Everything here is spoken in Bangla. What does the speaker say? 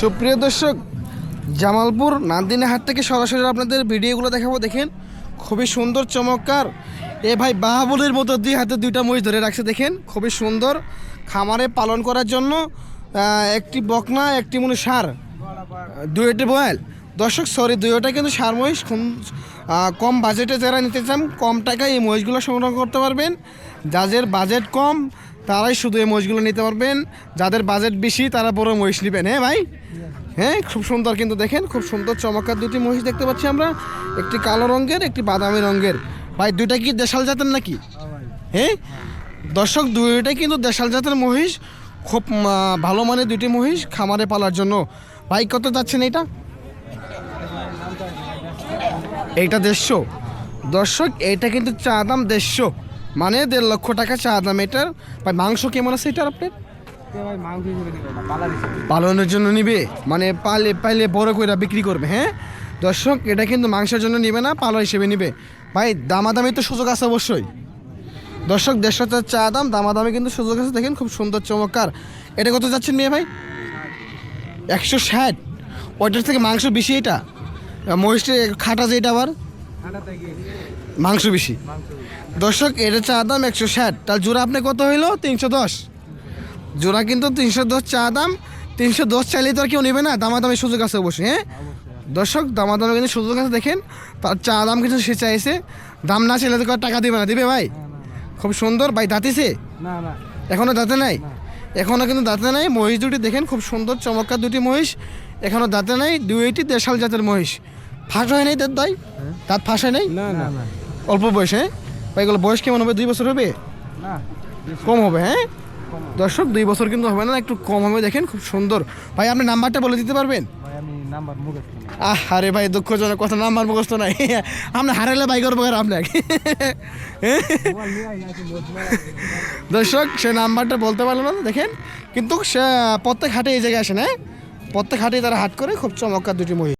সুপ্রিয় দর্শক, জামালপুর নান্দিনা হাট থেকে সরাসরি আপনাদের ভিডিওগুলো দেখাবো। দেখেন, খুবই সুন্দর, চমৎকার। এ ভাই বাহাবুলের মতো দুই হাতে দুইটা মহিষ ধরে রাখছে, দেখেন, খুবই সুন্দর। খামারে পালন করার জন্য একটি বকনা, একটি মনে সার, দুইটি বয়াল। দর্শক সরি দুইটা কিন্তু সার মহিষ। কম বাজেটে যারা নিতে চান, কম টাকায় এই মহিষগুলো সংগ্রহ করতে পারবেন। যাদের বাজেট কম তারাই শুধু এই মহিষগুলো নিতে পারবেন। যাদের বাজেট বেশি, তারা বড় মহিষ নেবেন। হ্যাঁ ভাই? হ্যাঁ খুব সুন্দর কিন্তু দেখেন, খুব সুন্দর চমৎকার দুটি মহিষ দেখতে পাচ্ছি আমরা। একটি কালো রঙের, একটি বাদামি রঙের। ভাই, দুইটা কি দেশাল জাতের নাকি? হ্যাঁ? দর্শক, দুইটাই কিন্তু দেশাল জাতের মহিষ। খুব ভালো মানের দুটি মহিষ খামারে পালার জন্য। ভাই, কত যাচ্ছেন এটা? এইটা দেড়শো। দর্শক এইটা কিন্তু চা দাম দেড়শো। মানে দেড় লক্ষ টাকা চা দাম এটার। ভাই মাংস কেমন আছে এটার আপনার? পালনের জন্য নিবে? মানে পালে পাইলে বড় করে বিক্রি করবে হ্যাঁ? দর্শক এটা কিন্তু মাংসের জন্য নিবে না পালো হিসেবে নিবে। ভাই দামাদামি তো সুযোগ আছে অবশ্যই। দর্শক দেড়শো টাকার চা দাম দামাদামি কিন্তু সুযোগ আছে। দেখেন খুব সুন্দর চমৎকার। এটা কত যাচ্ছেন নিয়ে ভাই? একশো ষাট। ওইটার থেকে মাংস বেশি এটা। মহিষের খাটা যে এটা আবার। মাংস বেশি দর্শক এটা চা দাম একশো ষাট। তার জোড়া আপনি কত হইল? তিনশো দশ। জোড়া কিন্তু তিনশো দশ চা দাম। তিনশো দশ চাইলে তো আর কেউ নেবে না। দামাদামি সুযোগ আছে অবশ্যই হ্যাঁ? দর্শক দামাদামি কিন্তু সুযোগ আছে দেখেন। তার চা দাম কিন্তু সে চাইছে। দাম না চাইলে তো টাকা দিবে না। দিবে ভাই? খুব সুন্দর। ভাই দাঁতিছে? না দাঁতে নাই? এখনও কিন্তু দাঁতে নাই। মহিষ দুটি দেখেন খুব সুন্দর চমৎকার দুটি মহিষ। এখনও দাঁতে নাই। দুইটি দেশাল জাতের মহিষ। ফাঁস হয় নাই তার দাই দাঁত ফাঁস হয় নাই? না না। অল্প বয়স হ্যাঁ? ভাই এগুলো বয়স কেমন হবে? দুই বছর হবে? না কম হবে হ্যাঁ? দর্শক দুই বছর কিন্তু হবে না একটু কম হবে দেখেন খুব সুন্দর। ভাই আপনি নাম্বারটা বলে দিতে পারবেন? আহ আরে ভাই দুঃখজনক কথা নাম্বার মুখস্থ নাই। আপনি হারালে ভাই করব আর আপনাকে? দর্শক সে নাম্বারটা বলতে পারল না দেখেন। কিন্তু সে প্রত্যেক হাটে এই জায়গায় আসে না প্রত্যেক হাটে তারা হাট করে খুব চমৎকার দুটি মহিলা।